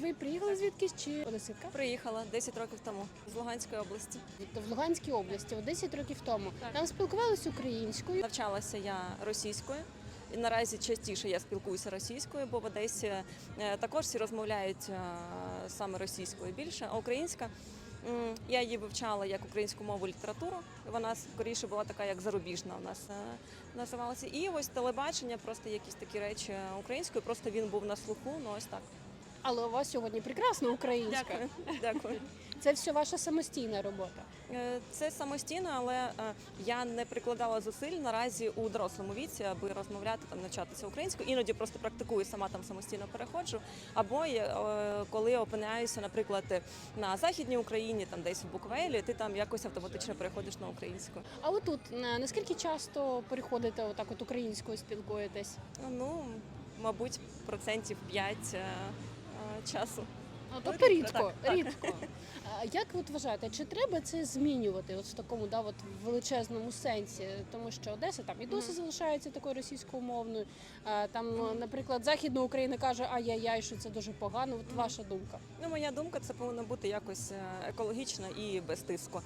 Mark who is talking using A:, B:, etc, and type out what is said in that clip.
A: Ви приїхали звідкись чи Одеситка?
B: Приїхала 10 років тому з Луганської області.
A: В Луганській області, 10 років тому. Там спілкувалися українською.
B: Навчалася я російською. І наразі частіше я спілкуюся російською, бо в Одесі е, також всі розмовляють е, саме російською більше, а українська. Я її вивчала як українську мову літературу. Вона скоріше була така, як зарубіжна у нас е, називалася. І ось телебачення, просто якісь такі речі українською. Просто він був на слуху. Ну ось так.
A: Але у вас сьогодні прекрасна українська.
B: Дякую. Дякую.
A: Це все ваша самостійна робота.
B: Е, Це самостійно, але е, я не прикладала зусиль наразі у дорослому віці, аби розмовляти там, навчатися українською. Іноді просто практикую сама там самостійно переходжу. Або я, е, коли опиняюся, наприклад, на західній Україні, там десь в Буковелі, ти там якось автоматично переходиш на українську.
A: А отут на- наскільки часто переходите отак от українською спілкуєтесь?
B: Ну, мабуть, процентів 5 е, е, часу.
A: Ну, тобто
B: рідко,
A: рідко,
B: так, так.
A: рідко. А як ви от вважаєте, чи треба це змінювати от в такому да, от величезному сенсі? Тому що Одеса там і досі залишається такою російськомовною. А, там, наприклад, Західна Україна каже, ай-яй-яй, що це дуже погано. От ваша думка.
B: Ну, моя думка, це повинно бути якось е, екологічно і без тиску.